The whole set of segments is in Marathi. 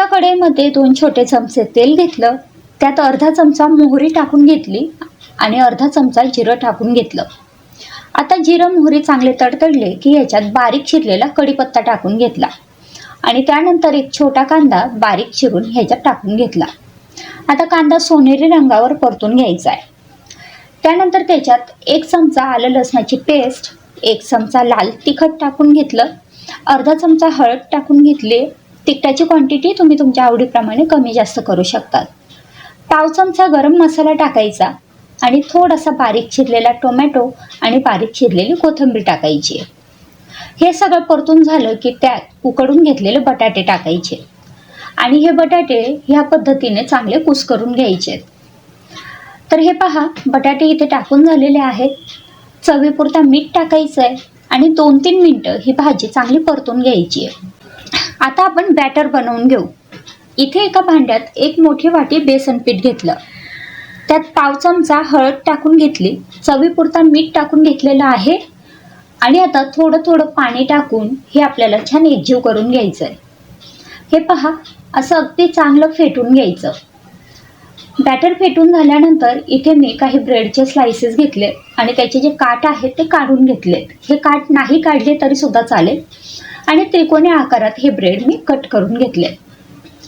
एका कढईमध्ये दोन छोटे चमचे तेल घेतलं त्यात अर्धा चमचा मोहरी टाकून घेतली आणि अर्धा चमचा जिरं टाकून घेतलं. आता जिरं मोहरी चांगले तडतडले की याच्यात बारीक चिरलेला कढीपत्ता टाकून घेतला आणि त्यानंतर एक छोटा कांदा बारीक चिरून ह्याच्यात टाकून घेतला. आता कांदा सोनेरी रंगावर परतून घ्यायचा आहे. त्यानंतर त्याच्यात एक चमचा आलं लसणाची पेस्ट एक चमचा लाल तिखट टाकून घेतलं अर्धा चमचा हळद टाकून घेतली तिखटाची क्वांटिटी तुम्ही तुमच्या आवडीप्रमाणे कमी जास्त करू शकतात. पाव चमचा गरम मसाला टाकायचा आणि थोडासा बारीक चिरलेला टोमॅटो आणि बारीक चिरलेली कोथिंबीर टाकायची. हे सगळं परतून झालं की त्यात उकडून घेतलेले बटाटे टाकायचे. आणि हे बटाटे ह्या पद्धतीने चांगले कुस्करून घ्यायचे. तर हे पहा बटाटे इथे टाकून झालेले आहेत. चवीपुरता मीठ टाकायचं आहे आणि दोन तीन मिनटं ही भाजी चांगली परतून घ्यायची आहे. आता आपण बॅटर बनवून घेऊ. इथे एका भांड्यात एक मोठी वाटी बेसन पीठ घेतलं. त्यात पाव चमचा हळद टाकून घेतली. चवीपुरता मीठ टाकून घेतलेलं आहे. आणि आता थोडं थोडं पाणी टाकून हे आपल्याला छान एकजीव करून घ्यायचं आहे हे पहा असं अगदी चांगलं फेटून घ्यायचं. बॅटर फेटून झाल्यानंतर इथे मी काही ब्रेडचे स्लायसेस घेतले. आणि त्याचे जे काट आहेत ते काढून घेतले हे काट नाही काढले तरी सुद्धा चालेल. आणि त्रिकोणी आकारात हे ब्रेड मी कट करून घेतले.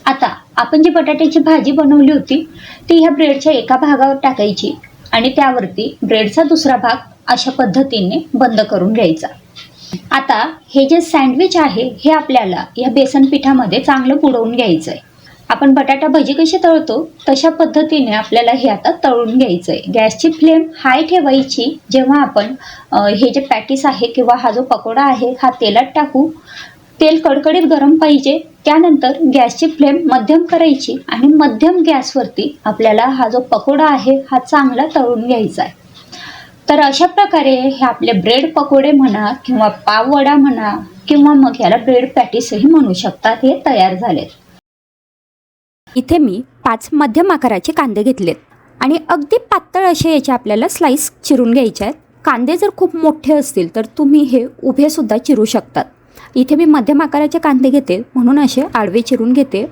आता आपण जी बटाट्याची भाजी बनवली होती ती ह्या ब्रेडच्या एका भागावर टाकायची आणि त्यावरती ब्रेडचा दुसरा भाग अशा पद्धतीने बंद करून घ्यायचा. आता हे जे सँडविच आहे हे आपल्याला या बेसन पिठामध्ये चांगलं बुडवून घ्यायचं आहे आपण बटाटा भजी कशी तळतो? तशा पद्धतीने आपल्याला हे आता तळून घ्यायचं आहे गॅसची फ्लेम हाय ठेवायची. जेव्हा आपण हे जे पॅटीस आहे किंवा हा जो पकोडा आहे हा तेलात टाकू तेल कडकडीत गरम पाहिजे. त्यानंतर गॅसची फ्लेम मध्यम करायची आणि मध्यम गॅसवरती आपल्याला हा जो पकोडा आहे हा चांगला तळून घ्यायचा आहे तर अशा प्रकारे हे आपले ब्रेड पकोडे म्हणा किंवा पाववडा म्हणा किंवा मग याला ब्रेड पॅटीसही म्हणू शकतात हे तयार झालेत. इथे मी पाच मध्यम आकाराचे कांदे घेतलेत. आणि अगदी पातळ असे याचे आपल्याला स्लाईस चिरून घ्यायचे आहेत. कांदे जर खूप मोठे असतील तर तुम्ही हे उभेसुद्धा चिरू शकतात. इथे मी मध्यम आकाराचे कांदे घेते म्हणून असे आडवे चिरून घेते.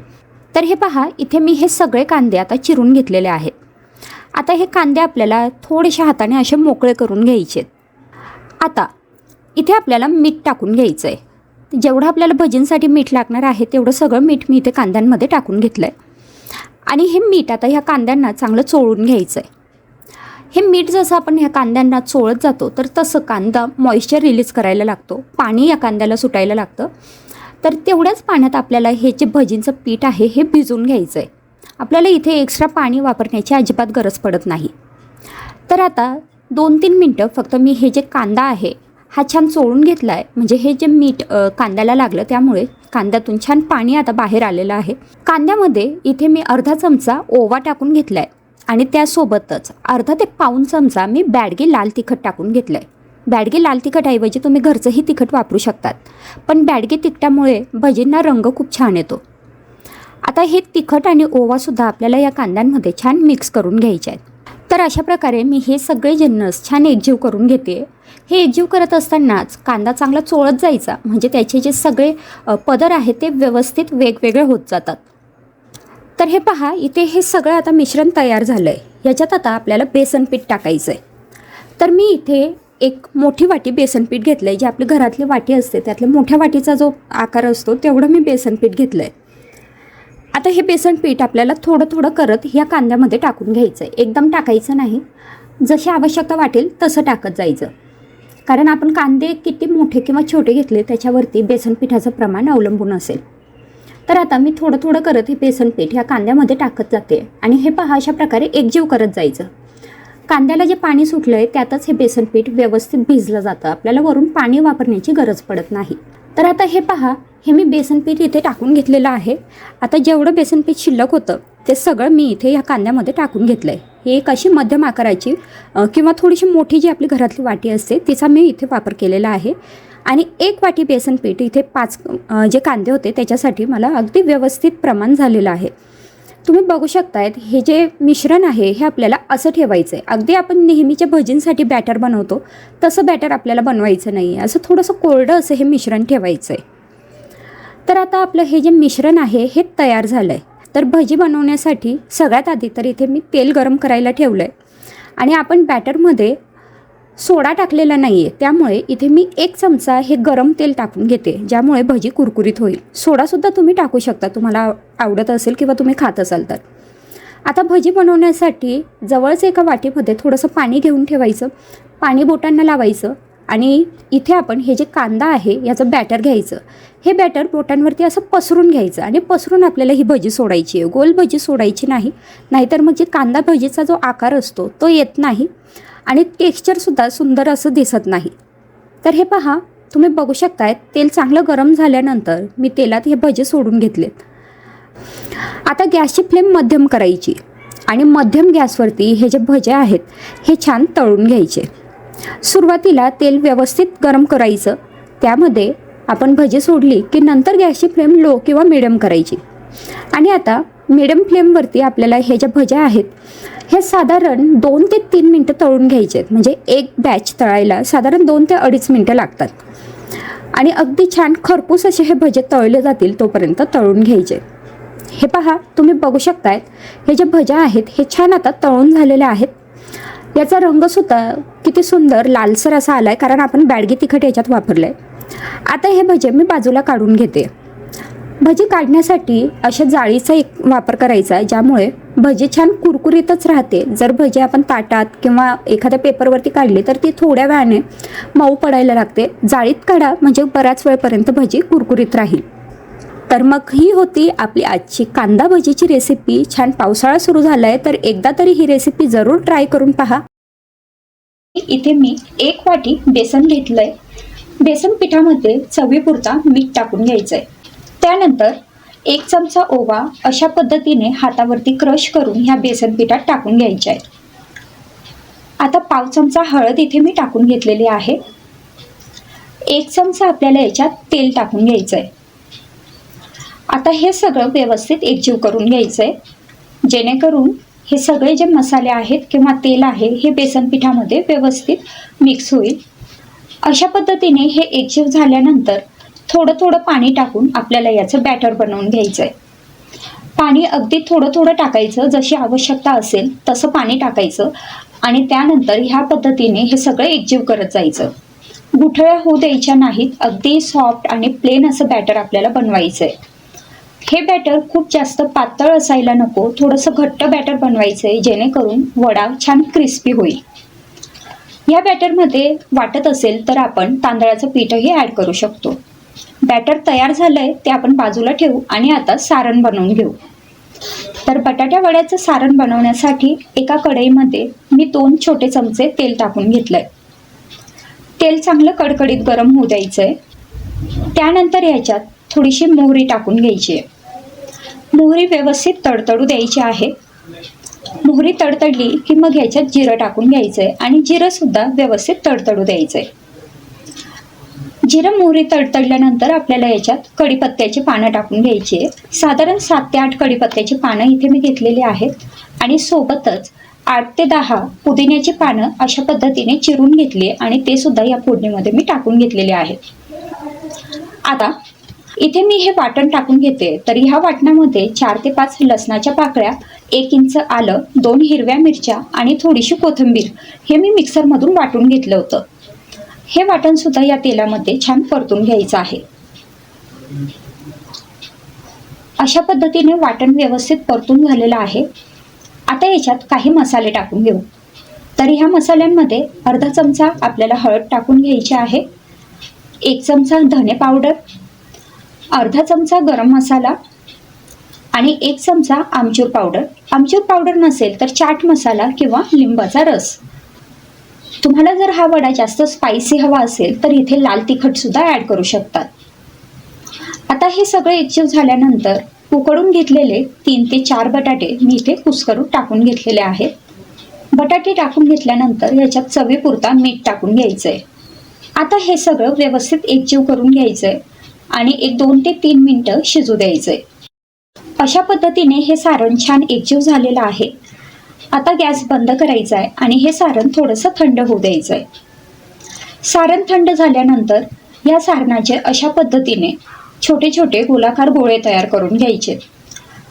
तर हे पहा इथे मी हे सगळे कांदे आता चिरून घेतलेले आहेत. आता हे कांदे आपल्याला थोडेशा हाताने असे मोकळे करून घ्यायचे आता इथे आपल्याला मीठ टाकून घ्यायचं आहे जेवढं आपल्याला भजींसाठी मीठ लागणार आहे तेवढं सगळं मीठ मी इथे कांद्यांमध्ये टाकून घेतलं आहे आणि हे मीठ आता ह्या कांद्यांना चांगलं चोळून घ्यायचं आहे हे मीठ जसं आपण ह्या कांद्यांना चोळत जातो तर तसं कांदा मॉइश्चर रिलीज करायला लागतो. पाणी या कांद्याला सुटायला लागतं. तर तेवढ्याच पाण्यात आपल्याला हे जे भजींचं पीठ आहे हे भिजवून घ्यायचं आहे आपल्याला इथे एक्स्ट्रा पाणी वापरण्याची अजिबात गरज पडत नाही. तर आता दोन तीन मिनटं फक्त मी हे जे कांदा आहे हा छान चोळून घेतला आहे म्हणजे हे जे मीठ कांद्याला लागलं त्यामुळे कांद्यातून छान पाणी आता बाहेर आलेलं आहे. कांद्यामध्ये इथे मी अर्धा चमचा ओवा टाकून घेतला आहे आणि त्यासोबतच अर्धा ते पाऊन चमचा मी बॅडगी लाल तिखट टाकून घेतलं आहे बॅडगी लाल तिखटऐवजी तुम्ही घरचंही तिखट वापरू शकतात. पण बॅडगी तिखटामुळे भजींना रंग खूप छान येतो. आता हे तिखट आणि ओवासुद्धा आपल्याला या कांद्यांमध्ये छान मिक्स करून घ्यायचे आहेत. तर अशा प्रकारे मी हे सगळे जिन्नस छान एकजीव करून घेते. हे एकजीव करत असतानाच कांदा चांगला चोळत जायचा. म्हणजे त्याचे जे सगळे पदर आहेत ते व्यवस्थित वेगवेगळे होत जातात. तर हे पहा इथे हे सगळं आता मिश्रण तयार झालं आहे याच्यात आता आपल्याला बेसन पीठ टाकायचं आहे तर मी इथे एक मोठी वाटी बेसन पीठ घेतलं आहे जे आपली घरातली वाटी असते त्यातल्या मोठ्या वाटीचा जो आकार असतो तेवढं मी बेसन पीठ घेतलं आहे आता हे बेसन पीठ आपल्याला थोडं थोडं करत ह्या कांद्यामध्ये टाकून घ्यायचं. आहे एकदम टाकायचं नाही. जशी आवश्यकता वाटेल तसं टाकत जायचं. कारण आपण कांदे किती मोठे किंवा छोटे घेतले त्याच्यावरती बेसन पिठाचं प्रमाण अवलंबून असेल. तर आता मी थोडं थोडं करत हे बेसन पीठ ह्या कांद्यामध्ये टाकत जाते. आणि हे पहा अशा प्रकारे एकजीव करत जायचं. कांद्याला जे पाणी सुटलं आहे त्यातच हे बेसन पीठ व्यवस्थित भिजलं जातं. आपल्याला वरून पाणी वापरण्याची गरज पडत नाही. तर आता हे पहा हे मी बेसन पीठ इथे टाकून घेतलेलं आहे. आता जेवढं बेसन पीठ शिल्लक होतं ते सगळं मी इथे या कांद्यामध्ये टाकून घेतलं आहे ही एक अशी मध्यम आकाराची किंवा थोडीशी मोठी जी आपली घरातली वाटी असते तिचा मी इथे वापर केलेला आहे. आणि एक वाटी बेसन पीठ इथे पाच जे कांदे होते त्याच्यासाठी मला अगदी व्यवस्थित प्रमाण झालेलं आहे. तुम्ही बघू शकतायत हे जे मिश्रण आहे हे आपल्याला असं ठेवायचं आहे अगदी आपण नेहमीच्या भजींसाठी बॅटर बनवतो तसं बॅटर आपल्याला बनवायचं नाही आहे असं थोडंसं कोरडं असं हे मिश्रण ठेवायचं आहे तर आता आपलं हे जे मिश्रण आहे हे तयार झालं आहे तर भजी बनवण्यासाठी सगळ्यात आधी तर इथे मी तेल गरम करायला ठेवलं आहे आणि आपण बॅटरमध्ये सोडा टाकलेला नाही आहे त्यामुळे इथे मी एक चमचा हे गरम तेल टाकून घेते ज्यामुळे भजी कुरकुरीत होईल. सोडासुद्धा तुम्ही टाकू शकता तुम्हाला आवडत असेल किंवा तुम्ही खात असाल तर. आता भजी बनवण्यासाठी जवळच एका वाटीमध्ये थोडंसं पाणी घेऊन ठेवायचं पाणी बोटांना लावायचं आणि इथे आपण हे जे कांदा आहे याचं बॅटर घ्यायचं. हे बॅटर बोटांवरती असं पसरून घ्यायचं आणि पसरून आपल्याला ही भजी सोडायची आहे. गोल भजी सोडायची नाही नाहीतर मग जे कांदा भजीचा जो आकार असतो तो येत नाही आणि टेक्स्चरसुद्धा सुंदर असं दिसत नाही. तर हे पहा तुम्ही बघू शकताय तेल चांगलं गरम झाल्यानंतर मी तेलात हे भजे सोडून घेतलेत. आता गॅसची फ्लेम मध्यम करायची आणि मध्यम गॅसवरती हे जे भजे आहेत हे छान तळून घ्यायचे. सुरुवातीला तेल व्यवस्थित गरम करायचं त्यामध्ये आपण भजी सोडली की नंतर गॅसची फ्लेम लो किंवा मिडियम करायची. आणि आता मिडियम फ्लेमवरती आपल्याला हे ज्या भज्या आहेत हे साधारण दोन ते तीन मिनटं तळून घ्यायचे आहेत. म्हणजे एक बॅच तळायला साधारण दोन ते अडीच मिनटं लागतात. आणि अगदी छान खरपूस असे हे भजे तळले जातील तोपर्यंत तळून घ्यायचे. हे पहा तुम्ही बघू शकतायत हे जे भज्या आहेत हे छान आता तळून झालेले आहेत. याचा रंगसुद्धा किती सुंदर लालसर असा आला आहे कारण आपण बॅडगी तिखट याच्यात वापरलं आहे आता हे भजे मी बाजूला काढून घेते. भजी काढण्यासाठी अशा जाळीचा एक वापर करायचा आहे ज्यामुळे भजी छान कुरकुरीतच राहते. जर भजी आपण ताटात किंवा एखाद्या पेपरवरती काढली तर ती थोड्या वेळाने मऊ पडायला लागते. जाळीत काढा म्हणजे बऱ्याच वेळपर्यंत भजी कुरकुरीत राहील. तर मग ही होती आपली आजची कांदा भजीची रेसिपी छान पावसाळा सुरू झाला आहे तर एकदा तरी ही रेसिपी जरूर ट्राय करून पहा. इथे मी एक वाटी बेसन घेतलंय. बेसन पिठामध्ये चवीपुरता मीठ टाकून घ्यायचंय. त्यानंतर एक चमचा ओवा अशा पद्धतीने हातावरती क्रश करून ह्या बेसन पिठात टाकून घ्यायचे आहे आता पाव चमचा हळद इथे मी टाकून घेतलेली आहे. एक चमचा आपल्याला याच्यात तेल टाकून घ्यायचं आहे आता हे सगळं व्यवस्थित एकजीव करून घ्यायचं आहे जेणेकरून हे सगळे जे मसाले आहेत किंवा तेल आहे हे बेसन पिठामध्ये व्यवस्थित मिक्स होईल. अशा पद्धतीने हे एकजीव झाल्यानंतर थोडं थोडं पाणी टाकून आपल्याला याचं बॅटर बनवून घ्यायचं आहे पाणी अगदी थोडं थोडं टाकायचं जशी आवश्यकता असेल तसं पाणी टाकायचं आणि त्यानंतर ह्या पद्धतीने हे सगळं एकजीव करत जायचं. गुठळ्या होऊ द्यायच्या नाहीत अगदी सॉफ्ट आणि प्लेन असं बॅटर आपल्याला बनवायचं आहे हे बॅटर खूप जास्त पातळ असायला नको थोडंसं घट्ट बॅटर बनवायचं आहे जेणेकरून वडा छान क्रिस्पी होईल. या बॅटरमध्ये वाटत असेल तर आपण तांदळाचं पीठही ॲड करू शकतो. बॅटर तयार झालंय ते आपण बाजूला ठेवू आणि आता सारण बनवून घेऊ. तर बटाट्या वड्याचं सारण बनवण्यासाठी एका कढईमध्ये मी दोन छोटे चमचे तेल टाकून घेतलंय. तेल चांगलं कडकडीत गरम होऊ द्यायचंय. त्यानंतर याच्यात थोडीशी मोहरी टाकून घ्यायची आहे. मोहरी व्यवस्थित तडतडू द्यायची आहे. मोहरी तडतडली की मग ह्याच्यात जिरं टाकून घ्यायचं आहे आणि जिरं सुद्धा व्यवस्थित तडतडू द्यायचं आहे जिरं मोहरी तडतडल्यानंतर आपल्याला याच्यात कढीपत्त्याची पानं टाकून घ्यायची. आहे साधारण सात ते आठ कढीपत्त्याची पानं इथे मी घेतलेली आहेत आणि सोबतच आठ ते दहा पुदिन्याची पानं अशा पद्धतीने चिरून घेतली आणि ते सुद्धा या फोडणीमध्ये मी टाकून घेतलेले आहेत. आता इथे मी हे वाटण टाकून घेते. तर ह्या वाटणामध्ये चार ते पाच लसणाच्या पाकळ्या एक इंच आलं दोन हिरव्या मिरच्या आणि थोडीशी कोथिंबीर हे मी मिक्सरमधून वाटून घेतलं होतं. हे वाटण सुद्धा या तेलामध्ये छान परतून घ्यायचं आहे. अशा पद्धतीने वाटण व्यवस्थित परतून झालेलं आहे. आता याच्यात काही मसाले टाकून घेऊ. तर ह्या मसाल्यांमध्ये अर्धा चमचा आपल्याला हळद टाकून घ्यायची आहे एक चमचा धने पावडर अर्धा चमचा गरम मसाला आणि एक चमचा आमचूर पावडर. आमचूर पावडर नसेल तर चाट मसाला किंवा लिंबाचा रस. तुम्हाला जर हा वडा जास्त स्पायसी हवा असेल तर इथे लाल तिखट सुद्धा ॲड करू शकतात. आता हे सगळं एकजीव झाल्यानंतर उकडून घेतलेले तीन ते चार बटाटे मी इथे कुस्करून टाकून घेतलेले आहेत. बटाटे टाकून घेतल्यानंतर याच्यात चवीपुरता मीठ टाकून घ्यायचंय. आता हे सगळं व्यवस्थित एकजीव करून घ्यायचंय आणि एक दोन ते तीन मिनटं शिजू द्यायचंय. अशा पद्धतीने हे सारण छान एकजीव झालेलं आहे. आता गॅस बंद करायचा आहे आणि हे सारण थोडंसं थंड होऊ द्यायचं आहे सारण थंड झाल्यानंतर या सारणाचे अशा पद्धतीने छोटे छोटे गोलाकार गोळे तयार करून घ्यायचे.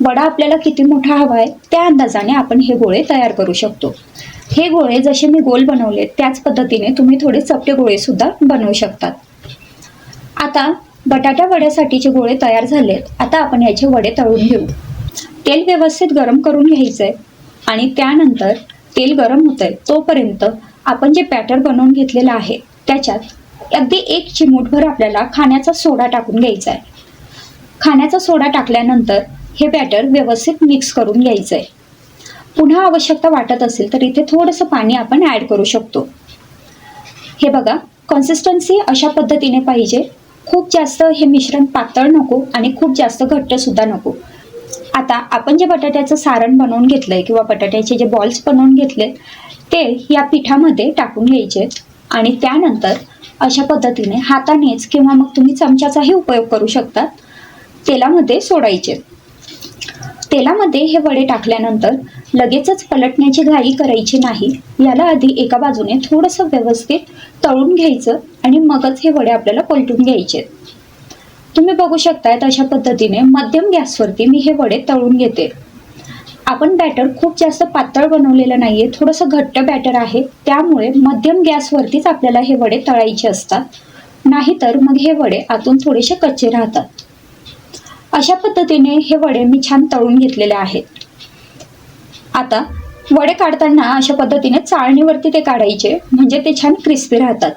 वडा आपल्याला किती मोठा हवा आहे त्या अंदाजाने आपण हे गोळे तयार करू शकतो. हे गोळे जसे मी गोल बनवले त्याच पद्धतीने तुम्ही थोडे चपटे गोळे सुद्धा बनवू शकतात. आता बटाटा वड्यासाठीचे गोळे तयार झालेत. आता आपण याचे वडे तळून घेऊ. तेल व्यवस्थित गरम करून घ्यायचं आहे आणि त्यानंतर तेल गरम होतं आहे तोपर्यंत आपण जे बॅटर बनवून घेतलेलं आहे त्याच्यात अगदी एक चिमूटभर आपल्याला खाण्याचा सोडा टाकून घ्यायचा आहे खाण्याचा सोडा टाकल्यानंतर हे बॅटर व्यवस्थित मिक्स करून घ्यायचं आहे पुन्हा आवश्यकता वाटत असेल तर इथे थोडंसं पाणी आपण ॲड करू शकतो. हे बघा कन्सिस्टन्सी अशा पद्धतीने पाहिजे. खूप जास्त हे मिश्रण पातळ नको आणि खूप जास्त घट्टसुद्धा नको. आता आपण जे बटाट्याचं सारण बनवून घेतलं आहे किंवा बटाट्याचे जे बॉल्स बनवून घेतले ते या पिठामध्ये टाकून घ्यायचे आणि त्यानंतर अशा पद्धतीने हातानेच किंवा मग तुम्ही चमच्याचाही उपयोग करू शकता तेलामध्ये सोडायचे. तेलामध्ये हे वडे टाकल्यानंतर लगेचच पलटण्याची घाई करायची नाही. याला आधी एका बाजूने थोडंसं व्यवस्थित तळून घ्यायचं आणि मगच हे वडे आपल्याला पलटून घ्यायचे. तुम्ही बघू शकताय अशा पद्धतीने मध्यम गॅसवरती मी हे वडे तळून घेते. आपण बॅटर खूप जास्त पातळ बनवलेलं नाहीये थोडंसं घट्ट बॅटर आहे त्यामुळे मध्यम गॅसवरतीच आपल्याला हे वडे तळायचे असतात. नाहीतर मग हे वडे आतून थोडेसे कच्चे राहतात. अशा पद्धतीने हे वडे मी छान तळून घेतलेले आहेत. आता वडे काढताना अशा पद्धतीने चाळणीवरती ते काढायचे. म्हणजे ते छान क्रिस्पी राहतात.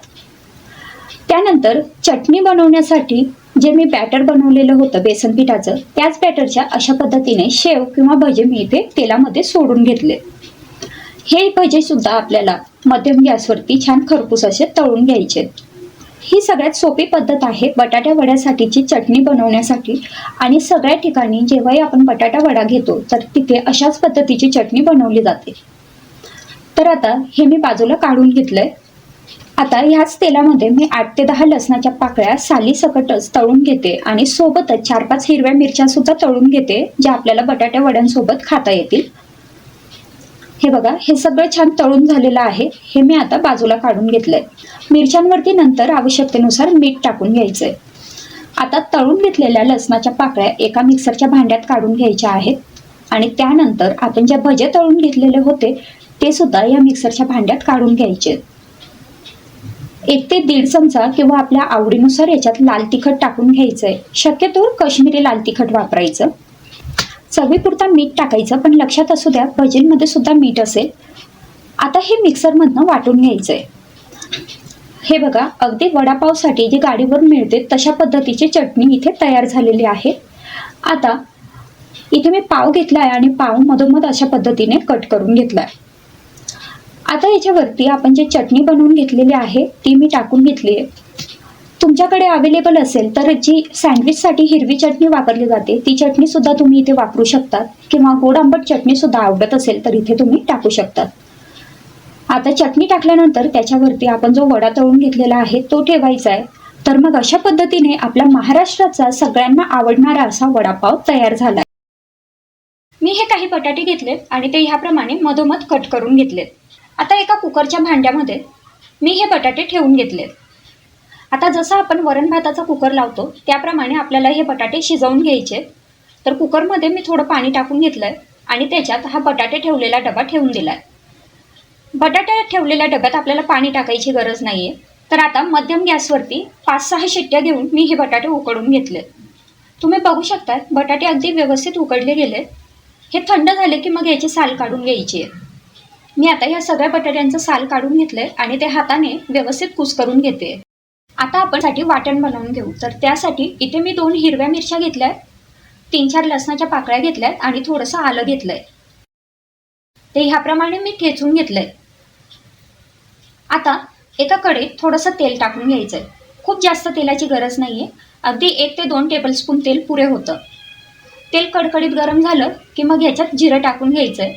त्यानंतर चटणी बनवण्यासाठी जे मी बॅटर बनवलेलं होतं बेसन पिठाचं त्याच बॅटरच्या अशा पद्धतीने शेव किंवा भजे मी इथे तेलामध्ये सोडून घेतले. हे भजे सुद्धा आपल्याला मध्यम गॅसवरती छान खरपूस असे तळून घ्यायचे. ही सगळ्यात सोपी पद्धत आहे बटाट्या वड्यासाठीची चटणी बनवण्यासाठी. आणि सगळ्या ठिकाणी जेव्हाही आपण बटाटा वडा घेतो तर तिथे अशाच पद्धतीची चटणी बनवली जाते. तर आता हे मी बाजूला काढून घेतलंय. आता ह्याच तेलामध्ये मी आठ ते दहा लसणाच्या पाकळ्या साली सकटच तळून घेते आणि सोबतच चार पाच हिरव्या मिरच्या सुद्धा तळून घेते ज्या आपल्याला बटाट्या वड्यांसोबत खाता येतील. हे बघा हे सगळं छान तळून झालेलं आहे. हे मी आता बाजूला काढून घेतलंय. मिरच्यांवरती नंतर आवश्यकतेनुसार मीठ टाकून घ्यायचंय. आता तळून घेतलेल्या लसणाच्या पाकळ्या एका मिक्सरच्या भांड्यात काढून घ्यायच्या आहेत. आणि त्यानंतर आपण ज्या भजे तळून घेतलेले होते ते सुद्धा या मिक्सरच्या भांड्यात काढून घ्यायचे. एक ते दीड चमचा किंवा आपल्या आवडीनुसार याच्यात लाल तिखट टाकून घ्यायचंय. शक्यतो काश्मीरी लाल तिखट वापरायचं. चवीपुरता मीठ टाकायचं पण लक्षात असू द्या भजीलमध्ये सुद्धा मीठ असेल. आता हे मिक्सरमधनं वाटून घ्यायचंय. हे बघा अगदी वडापावसाठी जी गाडीवर मिळते तशा पद्धतीची चटणी इथे तयार झालेली आहे. आता इथे मी पाव घेतलाय आणि पाव मधोमध अशा पद्धतीने कट करून घेतलाय. आता याच्यावरती आपण जे चटणी बनवून घेतलेली आहे ती मी टाकून घेतली आहे. तुमच्याकडे अवेलेबल असेल तर जी सँडविचसाठी हिरवी चटणी वापरली जाते ती चटणी सुद्धा तुम्ही इथे वापरू शकतात. किंवा गोड आंबट चटणी सुद्धा आवडत असेल तर इथे तुम्ही टाकू शकतात. आता चटणी टाकल्यानंतर त्याच्यावरती आपण जो वडा तळून घेतलेला आहे तो ठेवायचा आहे. तर मग अशा पद्धतीने आपल्या महाराष्ट्राचा सगळ्यांना आवडणारा असा वडापाव तयार झाला मी हे काही बटाटे घेतलेत आणि ते ह्याप्रमाणे मधोमध कट करून घेतलेत. आता एका कुकरच्या भांड्यामध्ये मी हे बटाटे ठेवून घेतलेत. आता जसं आपण वरण भाताचा कुकर लावतो त्याप्रमाणे आपल्याला हे बटाटे शिजवून घ्यायचे. तर कुकरमध्ये मी थोडं पाणी टाकून घेतलं आहे आणि त्याच्यात हा बटाटे ठेवलेला डबा ठेवून दिला आहे बटाटे ठेवलेल्या डब्यात आपल्याला पाणी टाकायची गरज नाही आहे तर आता मध्यम गॅसवरती पाच सहा शिट्ट्या घेऊन मी हे बटाटे उकडून घेतले. तुम्ही बघू शकता बटाटे अगदी व्यवस्थित उकडले गेले. हे थंड झाले की मग याची साल काढून घ्यायची आहे. मी आता ह्या सगळ्या बटाट्यांचं साल काढून घेतलंय आणि ते हाताने व्यवस्थित कूस करून घेते. आता आपण साठी वाटण बनवून घेऊ. तर त्यासाठी इथे मी दोन हिरव्या मिरच्या घेतल्या तीन चार लसणाच्या पाकळ्या घेतल्यात आणि थोडंसं आलं घेतलंय. ते ह्याप्रमाणे मी ठेचून घेतलंय. आता एका कडेत थोडंसं तेल टाकून घ्यायचं आहे खूप जास्त तेलाची गरज नाही आहे अगदी एक ते दोन टेबलस्पून तेल पुरे होतं. तेल कडकडीत गरम झालं की मग ह्याच्यात जिरं टाकून घ्यायचं आहे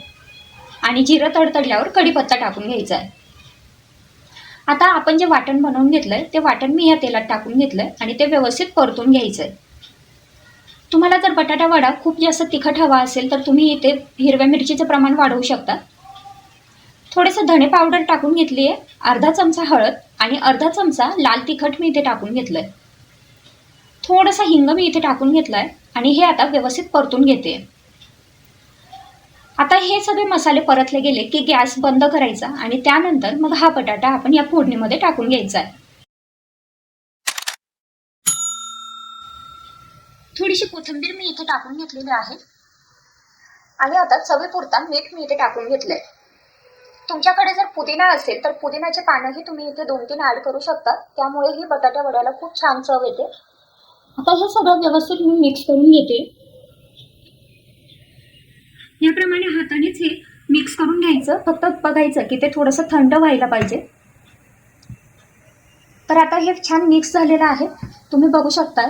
आणि जिरं तडतडल्यावर कढीपत्ता टाकून घ्यायचा आहे आता आपण जे वाटण बनवून घेतलंय ते वाटण मी या तेलात टाकून घेतलंय आणि ते व्यवस्थित परतून घ्यायचं आहे तुम्हाला जर बटाटा वडा खूप जास्त तिखट हवा असेल तर तुम्ही इथे हिरव्या मिरचीचं प्रमाण वाढवू शकता. थोडंसं धणे पावडर टाकून घेतली आहे अर्धा चमचा हळद आणि अर्धा चमचा लाल तिखट मी इथे टाकून घेतलंय. थोडासा हिंग मी इथे टाकून घेतला आहे आणि हे आता व्यवस्थित परतून घेते आता हे सगळे मसाले परतले गेले की गॅस बंद करायचा आणि त्यानंतर मग हा बटाटा आपण या फोडणीमध्ये टाकून घ्यायचा आहे. थोडीशी कोथिंबीर मी इथे टाकून घेतलेली आहे. आणि आता चवीपुरता मीठ मी इथे टाकून घेतलंय. तुमच्याकडे जर पुदिना असेल तर पुदिनाचे पानंही तुम्ही इथे दोन तीन ऍड करू शकता. त्यामुळे ही बटाट्या वड्याला खूप छान चव येते. आता हे सगळं व्यवस्थित मी मिक्स करून घेते. याप्रमाणे हातानेच हे मिक्स करून घ्यायचं. फक्त बघायचं की ते थोडंसं थंड व्हायला पाहिजे. तर आता हे छान मिक्स झालेलं आहे. तुम्ही बघू शकता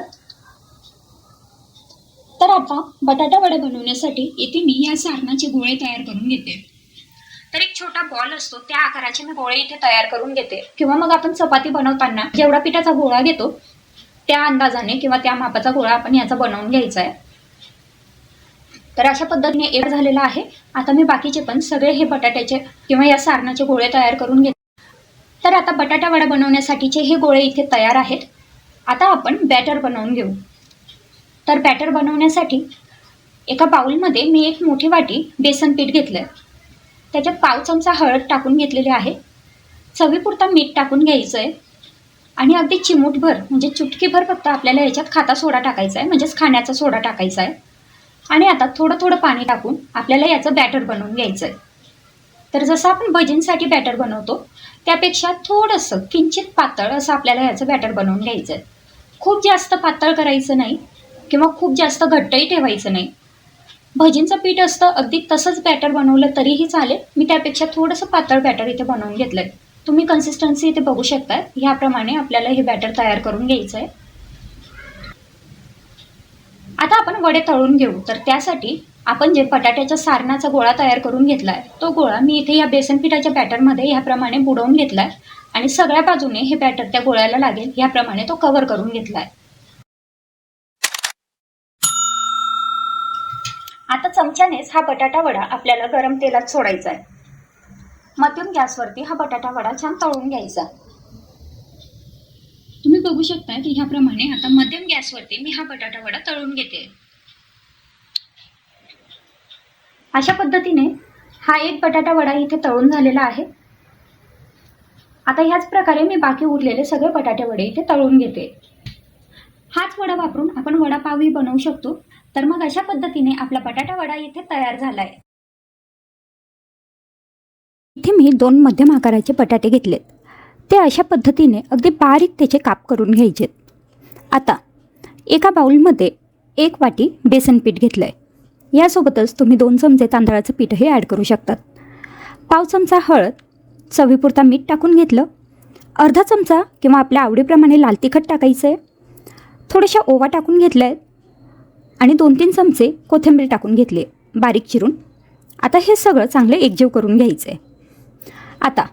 तर आता बटाटा वडे बनवण्यासाठी इथे मी या सारणाचे गोळे तयार करून घेते. तर एक छोटा बॉल असतो त्या आकाराचे मी गोळे इथे तयार करून घेते. किंवा मग आपण चपाती बनवताना जेवढा पिठाचा गोळा घेतो त्या अंदाजाने किंवा त्या मापाचा गोळा आपण याचा बनवून घ्यायचा आहे. तर अशा पद्धतीने एक झालेला आहे. आता मी बाकीचे पण सगळे हे बटाट्याचे किंवा या सारणाचे गोळे तयार करून घेते. तर आता बटाटा वडा बनवण्यासाठीचे हे गोळे इथे तयार आहेत. आता आपण बॅटर बनवून घेऊ. तर बॅटर बनवण्यासाठी एका बाऊलमध्ये मी एक मोठी वाटी बेसन पीठ घेतलं आहे त्याच्यात पाव चमचा हळद टाकून घेतलेली आहे. चवीपुरता मीठ टाकून घ्यायचं आहे आणि अगदी चिमूटभर म्हणजे चुटकीभर फक्त आपल्याला याच्यात खाता सोडा टाकायचा आहे म्हणजेच खाण्याचा सोडा टाकायचा आहे आणि आता थोडं थोडं पाणी टाकून आपल्याला याचं बॅटर बनवून घ्यायचं आहे तर जसं आपण भजींसाठी बॅटर बनवतो त्यापेक्षा थोडंसं किंचित पातळ असं आपल्याला याचं बॅटर बनवून घ्यायचं आहे खूप जास्त पातळ करायचं नाही किंवा खूप जास्त घट्टही ठेवायचं नाही. भजींचं पीठ असतं अगदी तसंच बॅटर बनवलं तरीही चालेल. मी त्यापेक्षा थोडंसं पातळ बॅटर इथे बनवून घेतलं आहे तुम्ही कन्सिस्टन्सी इथे बघू शकता. ह्याप्रमाणे आपल्याला हे बॅटर तयार करून घ्यायचं आहे आता आपण वडे तळून घेऊ. तर त्यासाठी आपण जे बटाट्याच्या सारणाचा गोळा तयार करून घेतला आहे तो गोळा मी इथे या बेसन पिठाच्या बॅटरमध्ये ह्याप्रमाणे बुडवून घेतला आहे आणि सगळ्या बाजूने हे बॅटर त्या गोळ्याला लागेल ह्याप्रमाणे तो कव्हर करून घेतला आहे आता चमच्यानेच हा बटाटा वडा आपल्याला गरम तेलात सोडायचा आहे मध्यम गॅसवरती हा बटाटा वडा छान तळून घ्यायचा. बघू शकता की ह्याप्रमाणे आता मध्यम गॅसवरती मी हा बटाटा वडा तळून घेते. अशा पद्धतीने हा एक बटाटा वडा इथे तळून झालेला आहे. आता ह्याच प्रकारे मी बाकी उरलेले सगळे बटाटे वडे इथे तळून घेते. हाच वडा वापरून आपण वडापावही बनवू शकतो. तर मग अशा पद्धतीने आपला बटाटा वडा इथे तयार झालाय. इथे मी दोन मध्यम आकाराचे बटाटे घेतलेत. ते अशा पद्धतीने अगदी बारीक त्याचे काप करून घ्यायचेत आता एका बाऊलमध्ये एक वाटी बेसन पीठ घेतलं आहे यासोबतच तुम्ही दोन चमचे तांदळाचं पीठही ॲड करू शकतात. पाव चमचा हळद चवीपुरता मीठ टाकून घेतलं. अर्धा चमचा किंवा आपल्या आवडीप्रमाणे लाल तिखट टाकायचं आहे थोड्याशा ओवा टाकून घेतल्या आहेत आणि दोन तीन चमचे कोथिंबीर टाकून घेतली. आहे बारीक चिरून. आता हे सगळं चांगलं एकजीव करून घ्यायचं आहे आता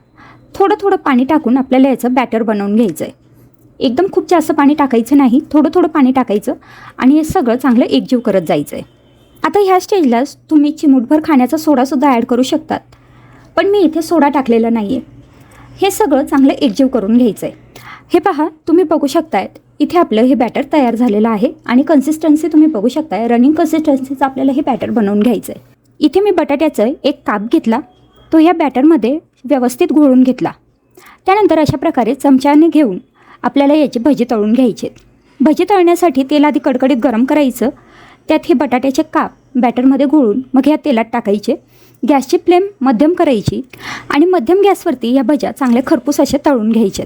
थोडं थोडं पाणी टाकून आपल्याला याचं बॅटर बनवून घ्यायचं आहे एकदम खूप जास्त पाणी टाकायचं नाही थोडं थोडं पाणी टाकायचं आणि हे सगळं चांगलं एकजीव करत जायचं आहे आता ह्या स्टेजलाच तुम्ही चिमूटभर खाण्याचा सोडासुद्धा ॲड करू शकतात पण मी इथे सोडा टाकलेला नाही आहे हे सगळं चांगलं एकजीव करून घ्यायचं आहे हे पहा तुम्ही बघू शकतायत इथे आपलं हे बॅटर तयार झालेलं आहे आणि कन्सिस्टन्सी तुम्ही बघू शकताय रनिंग कन्सिस्टन्सीचं आपल्याला हे बॅटर बनवून घ्यायचं आहे इथे मी बटाट्याचं एक काप घेतला. तो या बॅटरमध्ये व्यवस्थित घोळून घेतला. त्यानंतर अशा प्रकारे चमच्याने घेऊन आपल्याला याचे भजी तळून घ्यायचे. भजी तळण्यासाठी तेल आधी कडकडीत गरम करायचं. त्यात हे बटाट्याचे काप बॅटरमध्ये घोळून मग ह्या तेलात टाकायचे. गॅसची फ्लेम मध्यम करायची आणि मध्यम गॅसवरती ह्या भज्या चांगल्या खरपूस अशा तळून घ्यायच्या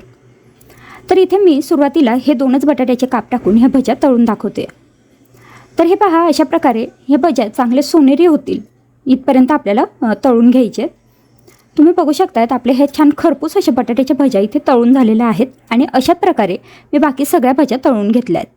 तर इथे मी सुरुवातीला हे दोनच बटाट्याचे काप टाकून ह्या भज्या तळून दाखवते. तर हे पहा अशा प्रकारे ह्या भज्या चांगले सोनेरी होतील. इथपर्यंत आपल्याला तळून घ्यायचे. तुम्ही बघू शकतात आपले हे छान खरपूस अशा बटाट्याच्या भज्या इथे तळून झालेल्या आहेत आणि अशा प्रकारे मी बाकी सगळ्या भज्या तळून घेतल्या आहेत